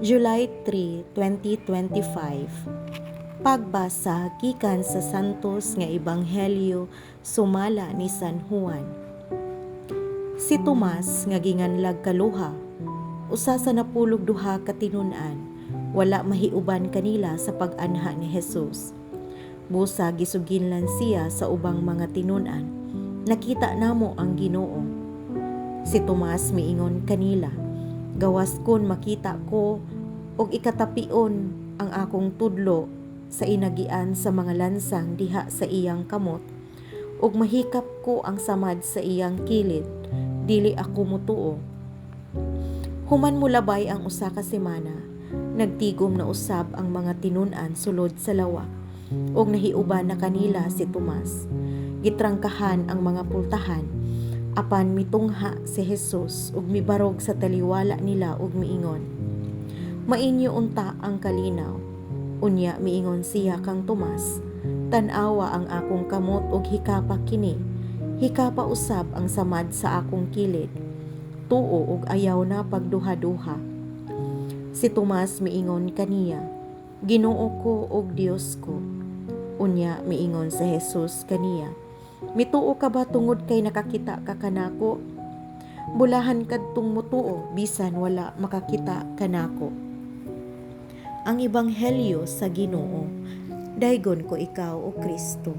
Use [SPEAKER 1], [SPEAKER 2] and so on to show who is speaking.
[SPEAKER 1] July 3, 2025 Pagbasa gikan sa Santos nga Ebanghelyo sumala ni San Juan. Si Tomas nga ginganlag kaluha usa sa napulog duha ka tinun-an. Wala mahiuban kanila sa pag-anha ni Jesus. Busa gisuginlan siya sa ubang mga tinun-an. Nakita namo ang Ginoo. Si Tomas miingon kanila gawas kon makita ko og ikatapion ang akong tudlo sa inagian sa mga lansang diha sa iyang kamot. Ug mahikap ko ang samad sa iyang kilid dili ako mutuo. Human mulabay ang usa ka semana nagtigom na usab ang mga tinun-an sulod sa lawa ug nahiuban na kanila si Tomas. Gitrangkahan ang mga pultahan apan mitungha si Jesus ug mibarog sa taliwala nila ug miingon Mainyo unta ang kalinaw. Unya miingon siya kang Tomas tan-awa ang akong kamot ug hikapa kini. Hikapa usab ang samad sa akong kilid. Tuo ug ayaw na pagduha-duha. Si Tomas miingon kaniya Ginoo ko ug Dios ko. Unya miingon sa Jesus kaniya Mituo ka ba tungod kay nakakita ka kanako? Bulahan kadtong mutuo bisan wala makakita kanako. Ang ebanghelyo sa Ginoo. Daygon ko ikaw o Kristo.